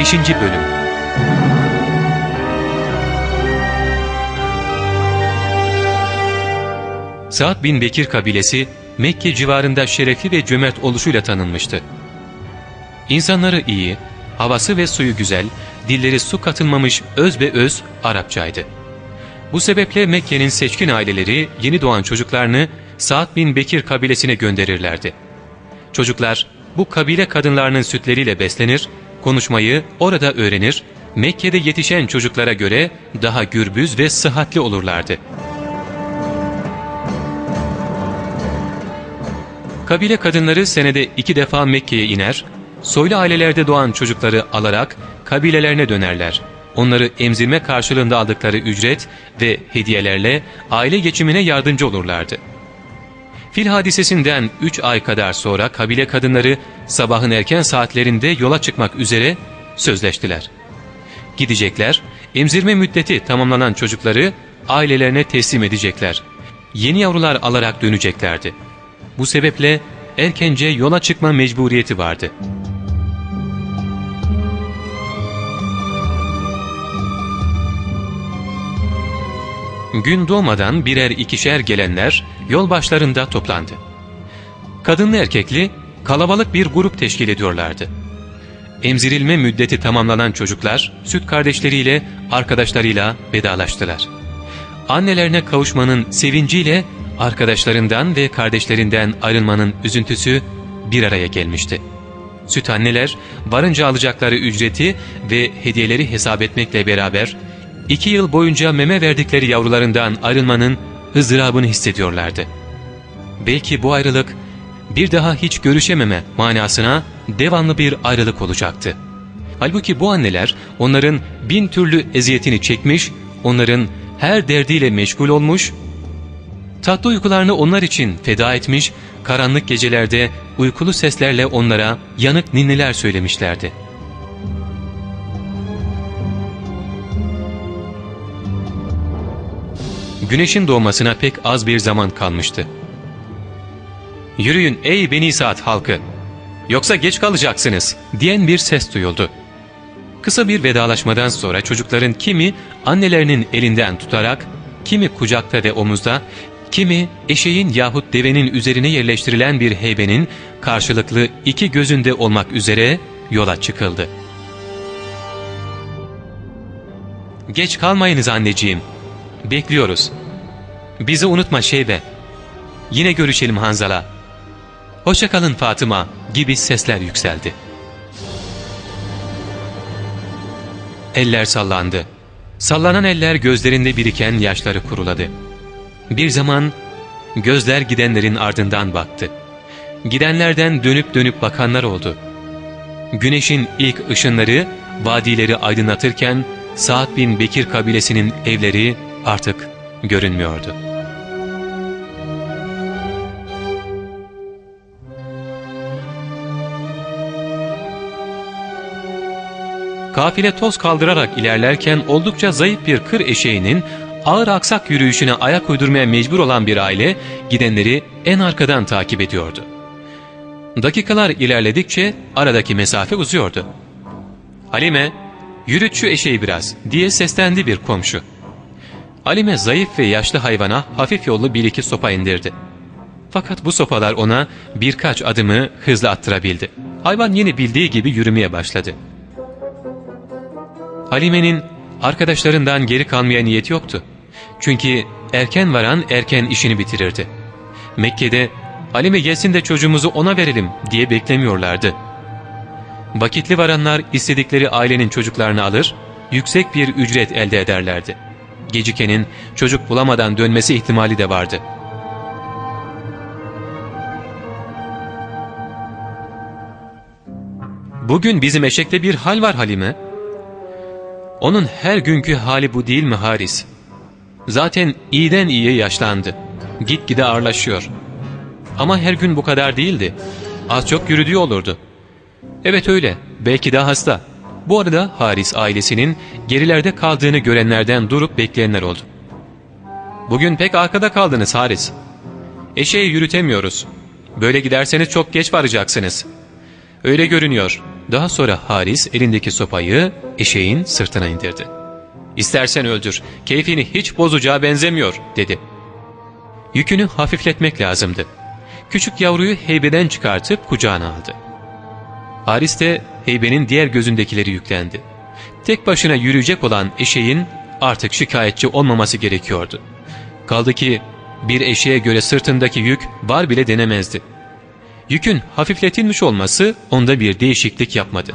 5. Bölüm Sa'd bin Bekir kabilesi Mekke civarında şerefli ve cömert oluşuyla tanınmıştı. İnsanları iyi, havası ve suyu güzel, dilleri su katılmamış öz ve öz Arapçaydı. Bu sebeple Mekke'nin seçkin aileleri yeni doğan çocuklarını Sa'd bin Bekir kabilesine gönderirlerdi. Çocuklar bu kabile kadınlarının sütleriyle beslenir, konuşmayı orada öğrenir, Mekke'de yetişen çocuklara göre daha gürbüz ve sıhhatli olurlardı. Kabile kadınları senede iki defa Mekke'ye iner, soylu ailelerde doğan çocukları alarak kabilelerine dönerler. Onları emzirme karşılığında aldıkları ücret ve hediyelerle aile geçimine yardımcı olurlardı. Fil hadisesinden 3 ay kadar sonra kabile kadınları sabahın erken saatlerinde yola çıkmak üzere sözleştiler. Gidecekler, emzirme müddeti tamamlanan çocukları ailelerine teslim edecekler. Yeni yavrular alarak döneceklerdi. Bu sebeple erkence yola çıkma mecburiyeti vardı. Gün doğmadan birer ikişer gelenler yol başlarında toplandı. Kadınlı erkekli kalabalık bir grup teşkil ediyorlardı. Emzirilme müddeti tamamlanan çocuklar süt kardeşleriyle arkadaşlarıyla vedalaştılar. Annelerine kavuşmanın sevinciyle arkadaşlarından ve kardeşlerinden ayrılmanın üzüntüsü bir araya gelmişti. Süt anneler varınca alacakları ücreti ve hediyeleri hesap etmekle beraber iki yıl boyunca meme verdikleri yavrularından ayrılmanın ızdırabını hissediyorlardı. Belki bu ayrılık bir daha hiç görüşememe manasına devamlı bir ayrılık olacaktı. Halbuki bu anneler onların bin türlü eziyetini çekmiş, onların her derdiyle meşgul olmuş, tatlı uykularını onlar için feda etmiş, karanlık gecelerde uykulu seslerle onlara yanık ninniler söylemişlerdi. Güneşin doğmasına pek az bir zaman kalmıştı. ''Yürüyün ey Beni Saat halkı, yoksa geç kalacaksınız.'' diyen bir ses duyuldu. Kısa bir vedalaşmadan sonra çocukların kimi annelerinin elinden tutarak, kimi kucakta ve omuzda, kimi eşeğin yahut devenin üzerine yerleştirilen bir heybenin karşılıklı iki gözünde olmak üzere yola çıkıldı. ''Geç kalmayınız anneciğim, bekliyoruz. Bizi unutma şeybe. Yine görüşelim Hanzala. Hoşçakalın Fatıma gibi sesler yükseldi. Eller sallandı. Sallanan eller gözlerinde biriken yaşları kuruladı. Bir zaman gözler gidenlerin ardından baktı. Gidenlerden dönüp dönüp bakanlar oldu. Güneşin ilk ışınları vadileri aydınlatırken Sa'd bin Bekir kabilesinin evleri artık görünmüyordu. Kafile toz kaldırarak ilerlerken oldukça zayıf bir kır eşeğinin ağır aksak yürüyüşüne ayak uydurmaya mecbur olan bir aile gidenleri en arkadan takip ediyordu. Dakikalar ilerledikçe aradaki mesafe uzuyordu. Halime, yürüt şu eşeği biraz diye seslendi bir komşu. Halime zayıf ve yaşlı hayvana hafif yollu bir iki sopa indirdi. Fakat bu sopalar ona birkaç adımı hızlı attırabildi. Hayvan yine bildiği gibi yürümeye başladı. Halime'nin arkadaşlarından geri kalmaya niyeti yoktu. Çünkü erken varan erken işini bitirirdi. Mekke'de Halime gelsin de çocuğumuzu ona verelim diye beklemiyorlardı. Vakitli varanlar istedikleri ailenin çocuklarını alır, yüksek bir ücret elde ederlerdi. Gecikenin çocuk bulamadan dönmesi ihtimali de vardı. Bugün bizim eşekte bir hal var Halime. Onun her günkü hali bu değil mi Haris? Zaten iyiden iyiye yaşlandı. Gitgide ağırlaşıyor. Ama her gün bu kadar değildi. Az çok yürüdüğü olurdu. Evet öyle. Belki de hasta. Bu arada Haris ailesinin gerilerde kaldığını görenlerden durup bekleyenler oldu. Bugün pek arkada kaldınız Haris. Eşeği yürütemiyoruz. Böyle giderseniz çok geç varacaksınız. Öyle görünüyor. Daha sonra Haris elindeki sopayı eşeğin sırtına indirdi. ''İstersen öldür, keyfini hiç bozacağı benzemiyor.'' dedi. Yükünü hafifletmek lazımdı. Küçük yavruyu heybeden çıkartıp kucağına aldı. Haris de heybenin diğer gözündekileri yüklendi. Tek başına yürüyecek olan eşeğin artık şikayetçi olmaması gerekiyordu. Kaldı ki bir eşeğe göre sırtındaki yük var bile denemezdi. Yükün hafifletilmiş olması onda bir değişiklik yapmadı.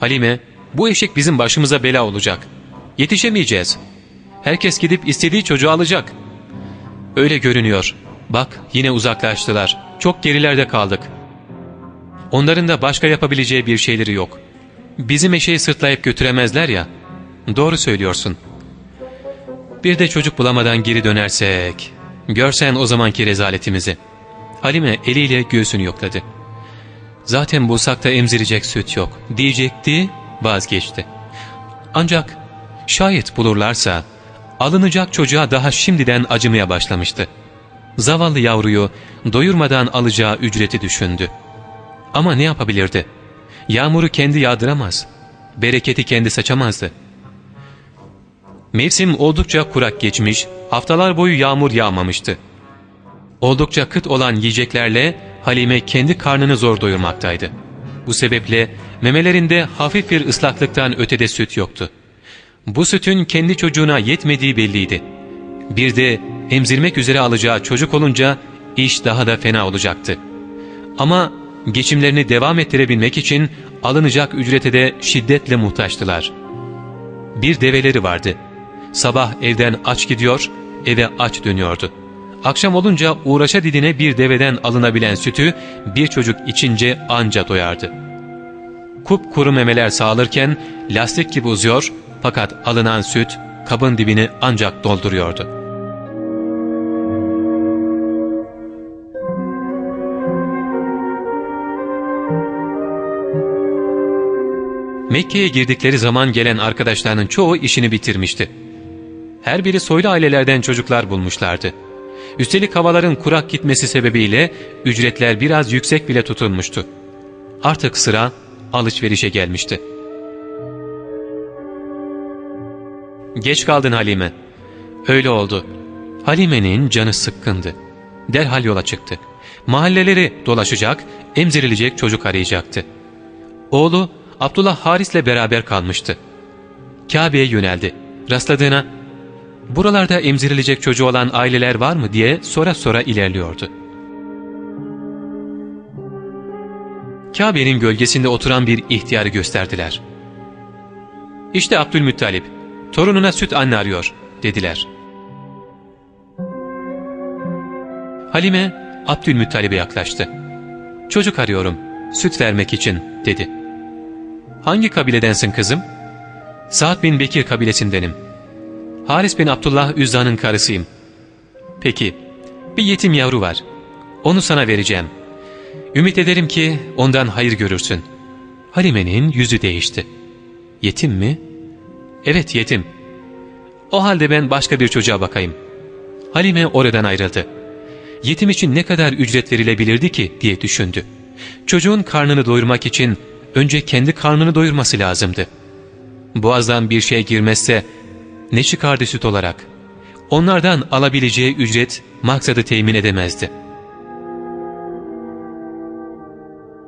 Halime, bu eşek bizim başımıza bela olacak. Yetişemeyeceğiz. Herkes gidip istediği çocuğu alacak. Öyle görünüyor. Bak yine uzaklaştılar. Çok gerilerde kaldık. Onların da başka yapabileceği bir şeyleri yok. Bizim eşeği sırtlayıp götüremezler ya. Doğru söylüyorsun. Bir de çocuk bulamadan geri dönersek. Görsen o zamanki rezaletimizi. Halime eliyle göğsünü yokladı. Zaten bulsakta emzirecek süt yok diyecekti vazgeçti. Ancak şayet bulurlarsa alınacak çocuğa daha şimdiden acımaya başlamıştı. Zavallı yavruyu doyurmadan alacağı ücreti düşündü. Ama ne yapabilirdi? Yağmuru kendi yağdıramaz. Bereketi kendi saçamazdı. Mevsim oldukça kurak geçmiş, haftalar boyu yağmur yağmamıştı. Oldukça kıt olan yiyeceklerle Halime kendi karnını zor doyurmaktaydı. Bu sebeple memelerinde hafif bir ıslaklıktan ötede süt yoktu. Bu sütün kendi çocuğuna yetmediği belliydi. Bir de emzirmek üzere alacağı çocuk olunca iş daha da fena olacaktı. Ama geçimlerini devam ettirebilmek için alınacak ücrete de şiddetle muhtaçtılar. Bir develeri vardı. Sabah evden aç gidiyor, eve aç dönüyordu. Akşam olunca uğraşa didine bir deveden alınabilen sütü bir çocuk içince anca doyardı. Kup kuru memeler sağlarken lastik gibi uzuyor fakat alınan süt kabın dibini ancak dolduruyordu. Mekke'ye girdikleri zaman gelen arkadaşlarının çoğu işini bitirmişti. Her biri soylu ailelerden çocuklar bulmuşlardı. Üstelik havaların kurak gitmesi sebebiyle ücretler biraz yüksek bile tutulmuştu. Artık sıra alışverişe gelmişti. Geç kaldın Halime. Öyle oldu. Halime'nin canı sıkkındı. Derhal yola çıktı. Mahalleleri dolaşacak, emzirilecek çocuk arayacaktı. Oğlu Abdullah Haris'le beraber kalmıştı. Kabe'ye yöneldi. Rastladığına buralarda emzirilecek çocuğu olan aileler var mı diye sora sora ilerliyordu. Kabe'nin gölgesinde oturan bir ihtiyarı gösterdiler. İşte Abdülmuttalip, torununa süt anne arıyor dediler. Halime Abdülmuttalip'e yaklaştı. Çocuk arıyorum, süt vermek için dedi. Hangi kabiledensin kızım? Sa'd bin Bekir kabilesindenim. Haris bin Abdullah Üzza'nın karısıyım. Peki, bir yetim yavru var. Onu sana vereceğim. Ümit ederim ki ondan hayır görürsün. Halime'nin yüzü değişti. Yetim mi? Evet yetim. O halde ben başka bir çocuğa bakayım. Halime oradan ayrıldı. Yetim için ne kadar ücret verilebilirdi ki diye düşündü. Çocuğun karnını doyurmak için önce kendi karnını doyurması lazımdı. Boğazdan bir şey girmezse ne çıkardı süt olarak? Onlardan alabileceği ücret maksadı temin edemezdi.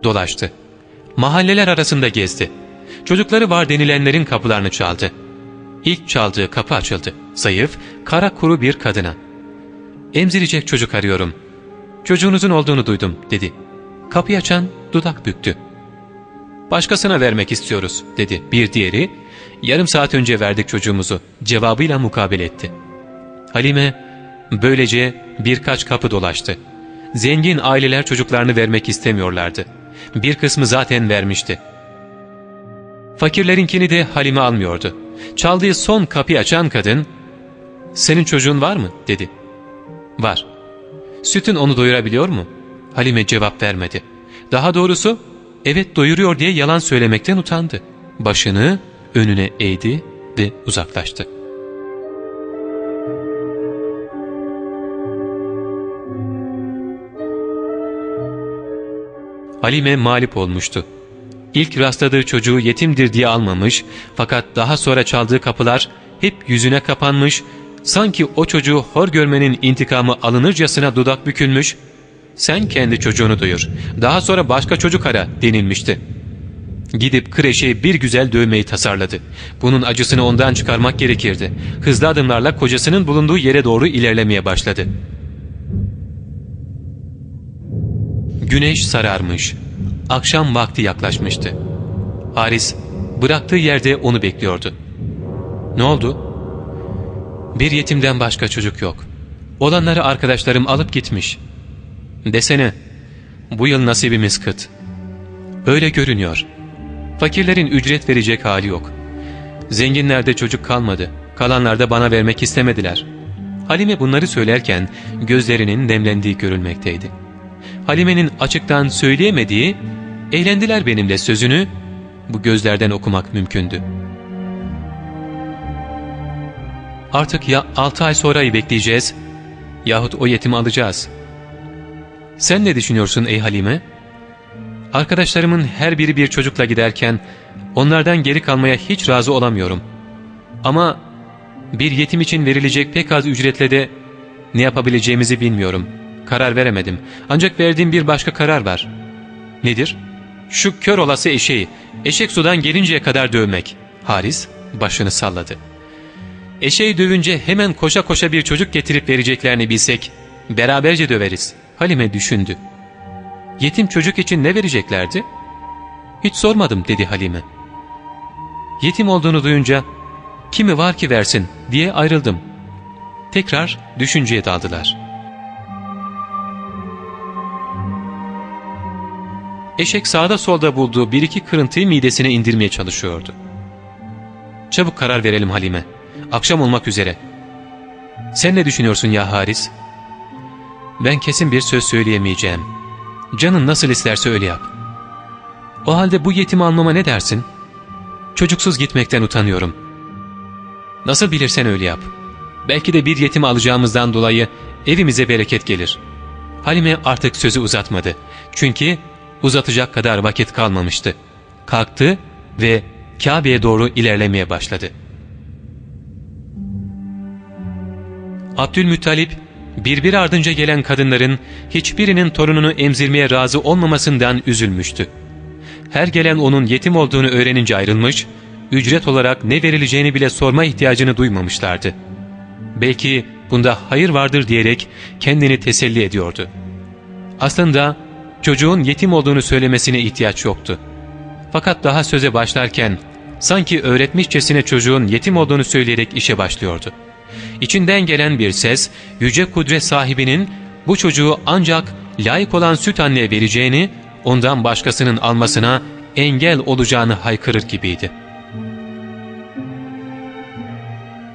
Dolaştı. Mahalleler arasında gezdi. Çocukları var denilenlerin kapılarını çaldı. İlk çaldığı kapı açıldı. Zayıf, kara kuru bir kadına. Emzirecek çocuk arıyorum. Çocuğunuzun olduğunu duydum dedi. Kapıyı açan dudak büktü. Başkasına vermek istiyoruz dedi bir diğeri. Yarım saat önce verdik çocuğumuzu cevabıyla mukabele etti. Halime böylece birkaç kapı dolaştı. Zengin aileler çocuklarını vermek istemiyorlardı. Bir kısmı zaten vermişti. Fakirlerinkini de Halime almıyordu. Çaldığı son kapıyı açan kadın ''Senin çocuğun var mı?'' dedi. ''Var.'' ''Sütün onu doyurabiliyor mu?'' Halime cevap vermedi. Daha doğrusu evet doyuruyor diye yalan söylemekten utandı. Başını önüne eğdi ve uzaklaştı. Halime mağlup olmuştu. İlk rastladığı çocuğu yetimdir diye almamış fakat daha sonra çaldığı kapılar hep yüzüne kapanmış, sanki o çocuğu hor görmenin intikamı alınırcasına dudak bükülmüş, sen kendi çocuğunu duyur, daha sonra başka çocuk ara denilmişti. Gidip kreşe bir güzel dövmeyi tasarladı. Bunun acısını ondan çıkarmak gerekirdi. Hızlı adımlarla kocasının bulunduğu yere doğru ilerlemeye başladı. Güneş sararmış. Akşam vakti yaklaşmıştı. Haris bıraktığı yerde onu bekliyordu. Ne oldu? Bir yetimden başka çocuk yok. Olanları arkadaşlarım alıp gitmiş. Desene, bu yıl nasibimiz kıt. Öyle görünüyor. Fakirlerin ücret verecek hali yok. Zenginlerde çocuk kalmadı. Kalanlar da bana vermek istemediler. Halime bunları söylerken gözlerinin nemlendiği görülmekteydi. Halime'nin açıktan söyleyemediği, eğlendiler benimle sözünü bu gözlerden okumak mümkündü. Artık ya altı ay sonrayı bekleyeceğiz yahut o yetimi alacağız. Sen ne düşünüyorsun ey Halime? Arkadaşlarımın her biri bir çocukla giderken onlardan geri kalmaya hiç razı olamıyorum. Ama bir yetim için verilecek pek az ücretle de ne yapabileceğimizi bilmiyorum. Karar veremedim. Ancak verdiğim bir başka karar var. Nedir? Şu kör olası eşeği, eşek sudan gelinceye kadar dövmek. Haris başını salladı. Eşeği dövünce hemen koşa koşa bir çocuk getirip vereceklerini bilsek, beraberce döveriz. Halime düşündü. Yetim çocuk için ne vereceklerdi? Hiç sormadım dedi Halime. Yetim olduğunu duyunca kimi var ki versin diye ayrıldım. Tekrar düşünceye daldılar. Eşek sağda solda bulduğu bir iki kırıntıyı midesine indirmeye çalışıyordu. Çabuk karar verelim Halime. Akşam olmak üzere. Sen ne düşünüyorsun ya Haris? Ben kesin bir söz söyleyemeyeceğim. Canın nasıl isterse öyle yap. O halde bu yetimi almama ne dersin? Çocuksuz gitmekten utanıyorum. Nasıl bilirsen öyle yap. Belki de bir yetimi alacağımızdan dolayı evimize bereket gelir. Halime artık sözü uzatmadı. Çünkü uzatacak kadar vakit kalmamıştı. Kalktı ve Kabe'ye doğru ilerlemeye başladı. Abdülmuttalip birbiri ardınca gelen kadınların hiçbirinin torununu emzirmeye razı olmamasından üzülmüştü. Her gelen onun yetim olduğunu öğrenince ayrılmış, ücret olarak ne verileceğini bile sorma ihtiyacını duymamışlardı. Belki bunda hayır vardır diyerek kendini teselli ediyordu. Aslında çocuğun yetim olduğunu söylemesine ihtiyaç yoktu. Fakat daha söze başlarken sanki öğretmişçesine çocuğun yetim olduğunu söyleyerek işe başlıyordu. İçinden gelen bir ses yüce kudret sahibinin bu çocuğu ancak layık olan süt anneye vereceğini, ondan başkasının almasına engel olacağını haykırır gibiydi.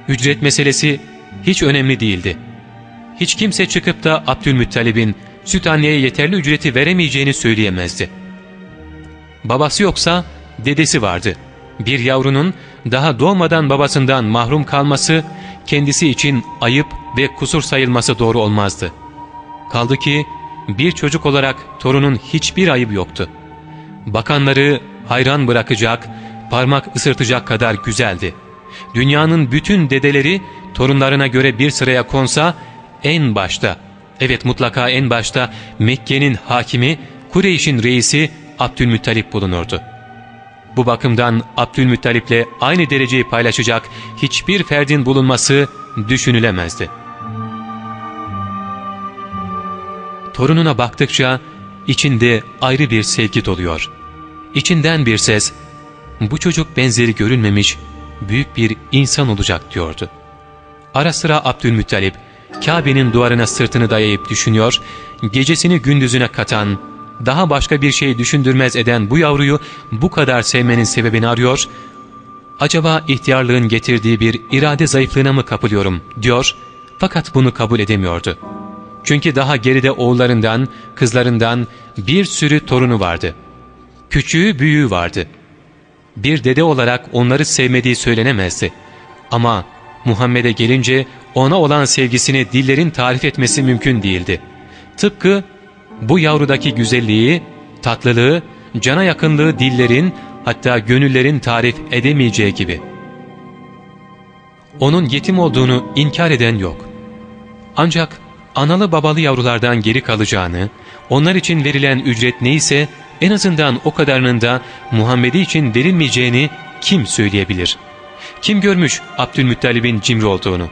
Ücret meselesi hiç önemli değildi. Hiç kimse çıkıp da Abdülmuttalib'in süt anneye yeterli ücreti veremeyeceğini söyleyemezdi. Babası yoksa dedesi vardı. Bir yavrunun daha doğmadan babasından mahrum kalması kendisi için ayıp ve kusur sayılması doğru olmazdı. Kaldı ki bir çocuk olarak torunun hiçbir ayıbı yoktu. Bakanları hayran bırakacak, parmak ısırtacak kadar güzeldi. Dünyanın bütün dedeleri torunlarına göre bir sıraya konsa en başta, evet mutlaka en başta Mekke'nin hakimi, Kureyş'in reisi Abdülmuttalip bulunurdu. Bu bakımdan Abdülmuttalip'le aynı dereceyi paylaşacak hiçbir ferdin bulunması düşünülemezdi. Torununa baktıkça içinde ayrı bir sevgi doluyor. İçinden bir ses, bu çocuk benzeri görülmemiş büyük bir insan olacak diyordu. Ara sıra Abdülmuttalip, Kabe'nin duvarına sırtını dayayıp düşünüyor, gecesini gündüzüne katan, daha başka bir şey düşündürmez eden bu yavruyu bu kadar sevmenin sebebini arıyor, acaba ihtiyarlığın getirdiği bir irade zayıflığına mı kapılıyorum diyor fakat bunu kabul edemiyordu. Çünkü daha geride oğullarından, kızlarından bir sürü torunu vardı. Küçüğü büyüğü vardı. Bir dede olarak onları sevmediği söylenemezdi. Ama Muhammed'e gelince ona olan sevgisini dillerin tarif etmesi mümkün değildi. Tıpkı bu yavrudaki güzelliği tatlılığı, cana yakınlığı dillerin hatta gönüllerin tarif edemeyeceği gibi. Onun yetim olduğunu inkar eden yok. Ancak analı babalı yavrulardan geri kalacağını, onlar için verilen ücret neyse en azından o kadarının da Muhammed'i için verilmeyeceğini kim söyleyebilir? Kim görmüş Abdülmuttalib'in cimri olduğunu?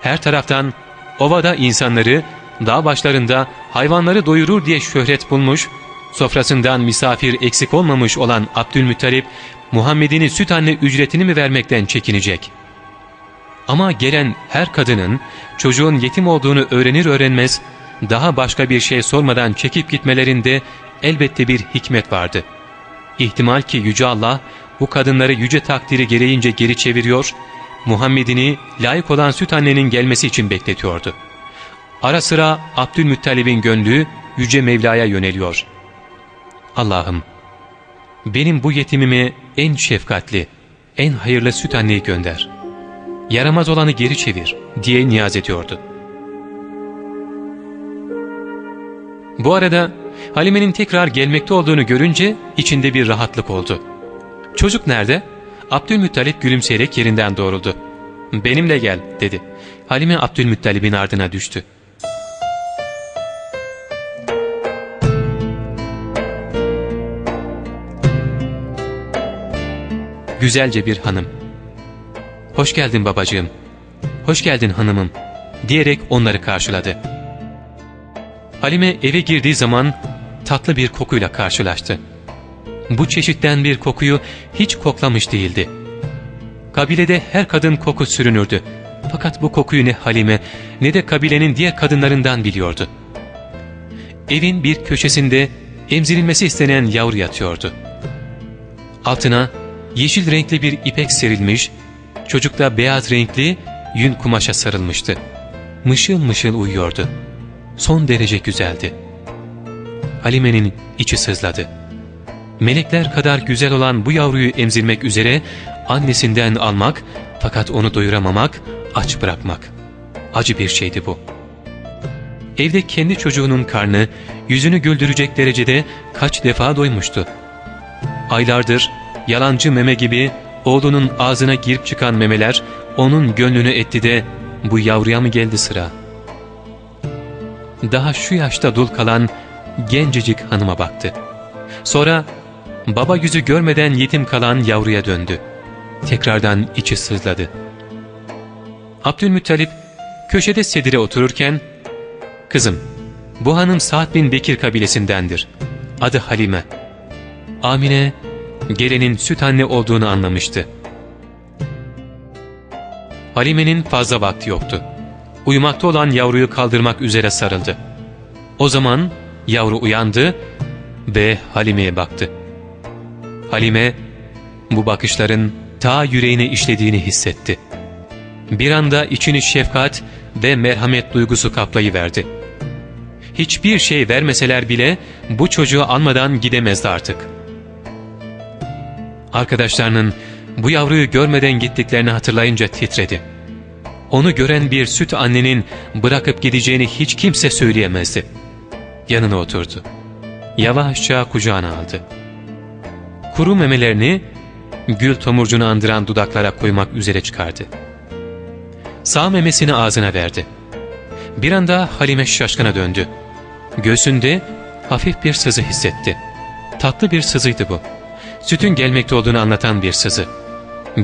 Her taraftan ovada insanları, dağ başlarında hayvanları doyurur diye şöhret bulmuş, sofrasından misafir eksik olmamış olan Abdülmuttalip, Muhammed'in süt anne ücretini mi vermekten çekinecek? Ama gelen her kadının çocuğun yetim olduğunu öğrenir öğrenmez, daha başka bir şey sormadan çekip gitmelerinde elbette bir hikmet vardı. İhtimal ki Yüce Allah bu kadınları yüce takdiri gereğince geri çeviriyor, Muhammed'ini layık olan süt annenin gelmesi için bekletiyordu. Ara sıra Abdülmuttalib'in gönlü Yüce Mevla'ya yöneliyor. Allah'ım, benim bu yetimime en şefkatli, en hayırlı süt anneyi gönder. Yaramaz olanı geri çevir diye niyaz ediyordu. Bu arada Halime'nin tekrar gelmekte olduğunu görünce içinde bir rahatlık oldu. ''Çocuk nerede?'' Abdülmuttalip gülümseyerek yerinden doğruldu. ''Benimle gel'' dedi. Halime Abdülmuttalip'in ardına düştü. Güzelce bir hanım. ''Hoş geldin babacığım, hoş geldin hanımım'' diyerek onları karşıladı. Halime eve girdiği zaman tatlı bir kokuyla karşılaştı. Bu çeşitten bir kokuyu hiç koklamış değildi. Kabilede her kadın koku sürünürdü. Fakat bu kokuyu ne Halime ne de kabilenin diğer kadınlarından biliyordu. Evin bir köşesinde emzirilmesi istenen yavru yatıyordu. Altına yeşil renkli bir ipek serilmiş, çocuk da beyaz renkli yün kumaşa sarılmıştı. Mışıl mışıl uyuyordu. Son derece güzeldi. Halime'nin içi sızladı. Melekler kadar güzel olan bu yavruyu emzirmek üzere annesinden almak fakat onu doyuramamak, aç bırakmak. Acı bir şeydi bu. Evde kendi çocuğunun karnı yüzünü güldürecek derecede kaç defa doymuştu. Aylardır yalancı meme gibi oğlunun ağzına girip çıkan memeler onun gönlünü etti de bu yavruya mı geldi sıra? Daha şu yaşta dul kalan gencecik hanıma baktı. Sonra baba yüzü görmeden yetim kalan yavruya döndü. Tekrardan içi sızladı. Abdülmuttalip köşede sedire otururken ''Kızım, bu hanım Sa'd bin Bekir kabilesindendir. Adı Halime.'' Amine, gelenin süt anne olduğunu anlamıştı. Halime'nin fazla vakti yoktu. Uyumakta olan yavruyu kaldırmak üzere sarıldı. O zaman yavru uyandı ve Halime'ye baktı. Halime bu bakışların ta yüreğine işlediğini hissetti. Bir anda içini şefkat ve merhamet duygusu kaplayıverdi. Hiçbir şey vermeseler bile bu çocuğu almadan gidemezdi artık. Arkadaşlarının bu yavruyu görmeden gittiklerini hatırlayınca titredi. Onu gören bir süt annenin bırakıp gideceğini hiç kimse söyleyemezdi. Yanına oturdu. Yavaşça kucağına aldı. Kuru memelerini gül tomurcunu andıran dudaklara koymak üzere çıkardı. Sağ memesini ağzına verdi. Bir anda Halime şaşkına döndü. Göğsünde hafif bir sızı hissetti. Tatlı bir sızıydı bu. Sütün gelmekte olduğunu anlatan bir sızı.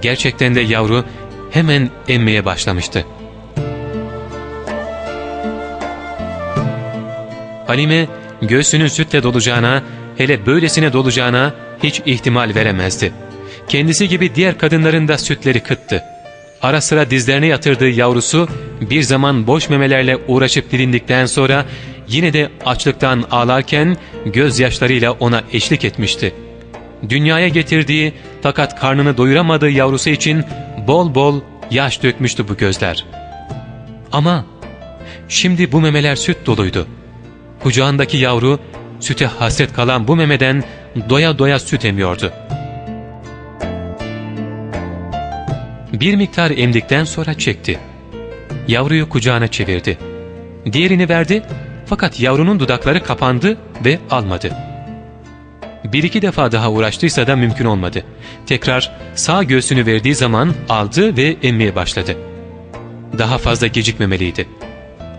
Gerçekten de yavru hemen emmeye başlamıştı. Halime göğsünün sütle dolacağına, hele böylesine dolacağına hiç ihtimal veremezdi. Kendisi gibi diğer kadınların da sütleri kıttı. Ara sıra dizlerine yatırdığı yavrusu bir zaman boş memelerle uğraşıp dilindikten sonra yine de açlıktan ağlarken gözyaşlarıyla ona eşlik etmişti. Dünyaya getirdiği fakat karnını doyuramadığı yavrusu için bol bol yaş dökmüştü bu gözler. Ama şimdi bu memeler süt doluydu. Kucağındaki yavru süte hasret kalan bu memeden doya doya süt emiyordu. Bir miktar emdikten sonra çekti. Yavruyu kucağına çevirdi. Diğerini verdi fakat yavrunun dudakları kapandı ve almadı. Bir iki defa daha uğraştıysa da mümkün olmadı. Tekrar sağ göğsünü verdiği zaman aldı ve emmeye başladı. Daha fazla gecikmemeliydi.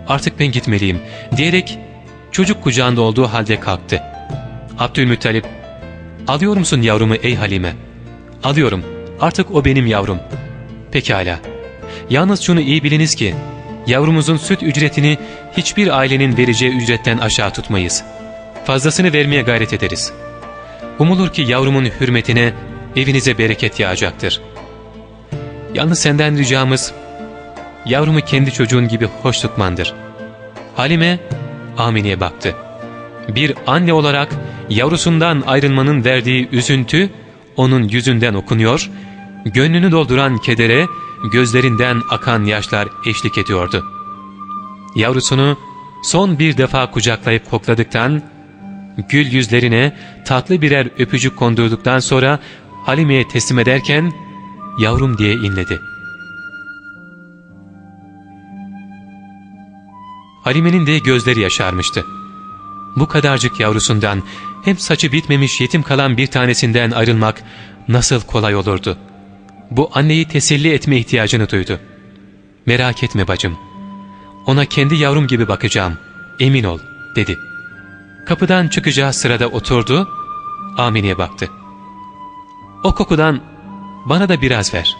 Artık ben gitmeliyim diyerek çocuk kucağında olduğu halde kalktı. Abdülmuttalip, alıyor musun yavrumu ey Halime? Alıyorum, artık o benim yavrum. Pekala. Yalnız şunu iyi biliniz ki, yavrumuzun süt ücretini hiçbir ailenin vereceği ücretten aşağı tutmayız. Fazlasını vermeye gayret ederiz. Umulur ki yavrumun hürmetine evinize bereket yağacaktır. Yalnız senden ricamız, yavrumu kendi çocuğun gibi hoş tutmandır. Halime, Amine'ye baktı. Bir anne olarak yavrusundan ayrılmanın verdiği üzüntü onun yüzünden okunuyor, gönlünü dolduran kedere gözlerinden akan yaşlar eşlik ediyordu. Yavrusunu son bir defa kucaklayıp kokladıktan, gül yüzlerine tatlı birer öpücük kondurduktan sonra Halime'ye teslim ederken yavrum diye inledi. Halime'nin de gözleri yaşarmıştı. Bu kadarcık yavrusundan hem saçı bitmemiş yetim kalan bir tanesinden ayrılmak nasıl kolay olurdu. Bu anneyi teselli etme ihtiyacını duydu. Merak etme bacım. Ona kendi yavrum gibi bakacağım. Emin ol dedi. Kapıdan çıkacağı sırada oturdu. Amine'ye baktı. O kokudan bana da biraz ver.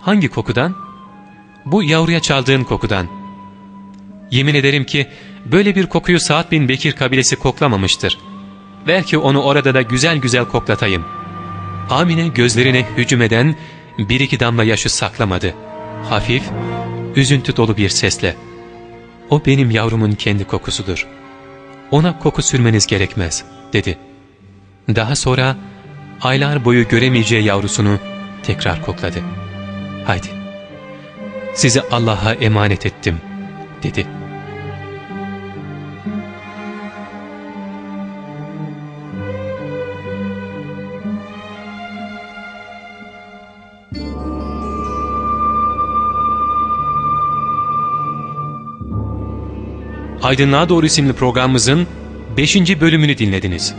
Hangi kokudan? Bu yavruya çaldığın kokudan. Yemin ederim ki böyle bir kokuyu Sa'd bin Bekir kabilesi koklamamıştır. Ver ki onu orada da güzel güzel koklatayım. Amine gözlerine hücum eden bir iki damla yaşı saklamadı. Hafif, üzüntü dolu bir sesle. O benim yavrumun kendi kokusudur. Ona koku sürmeniz gerekmez, dedi. Daha sonra aylar boyu göremeyeceği yavrusunu tekrar kokladı. Haydi, sizi Allah'a emanet ettim, dedi. Aydınlığa Doğru isimli programımızın 5. bölümünü dinlediniz.